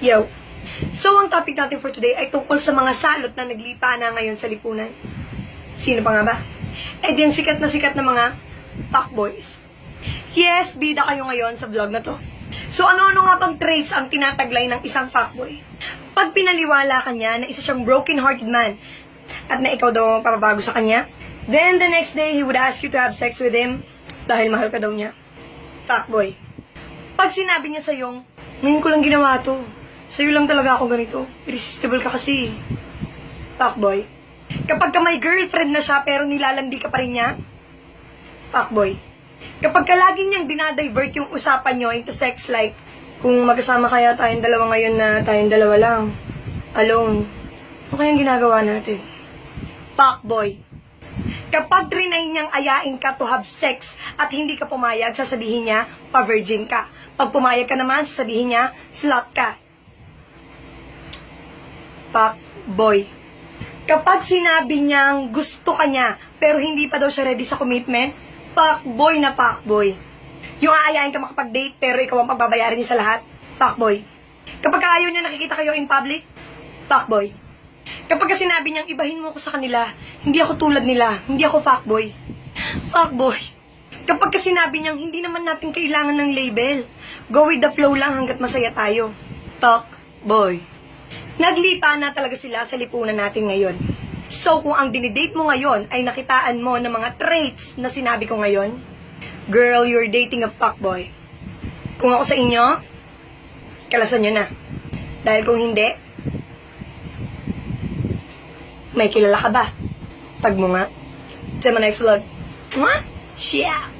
Yo. So, ang topic natin for today ay tungkol sa mga salot na naglipa na ngayon sa lipunan. Sino pa nga ba? Eh, di ang sikat na sikat na mga fuckboys. Yes, bida kayo ngayon sa vlog na to. So, ano-ano nga bang traits ang tinataglay ng isang fuckboy? Pag pinaliwala ka niya na isa siyang broken-hearted man at na ikaw daw ang papabago sa kanya, then the next day, he would ask you to have sex with him dahil mahal ka daw niya. Fuckboy. Pag sinabi niya sa'yong, ngayon ko lang ginawa to. Sa'yo lang talaga ako ganito. Irresistible ka kasi. Fuckboy. Kapag ka may girlfriend na siya pero nilalandi ka pa rin niya, fuckboy. Kapag ka lagi niyang dinadivert yung usapan niyo into sex like, kung magkasama kaya tayong dalawa ngayon na tayong dalawa lang, alone, ano kayang ginagawa natin? Fuckboy. Kapag trinay niyang ayain ka to have sex at hindi ka pumayag, sasabihin niya, pa-virgin ka. Pag pumayag ka naman, sasabihin niya, slut ka. Fuck boy. Kapag sinabi niyang gusto ka niya, pero hindi pa daw siya ready sa commitment, fuck boy na fuck boy. Yung aayain ka makapag-date, pero ikaw ang pagbabayaran niya sa lahat, fuck boy. Kapag ayaw niya nakikita kayo in public, fuck boy. Kapag ka sinabi niyang ibahin mo ko sa kanila, hindi ako tulad nila, hindi ako fuckboy. Fuckboy. Kapag ka sinabi niyang hindi naman natin kailangan ng label, go with the flow lang hanggat masaya tayo. Talk boy. Naglipa na talaga sila sa lipunan natin ngayon. So kung ang dinidate mo ngayon ay nakitaan mo ng mga traits na sinabi ko ngayon, girl, you're dating a fuckboy. Kung ako sa inyo, kalasan nyo na. Dahil kung hindi, may kilala ka ba? Tag mo nga. Sa my next vlog. Mwah! Ciao!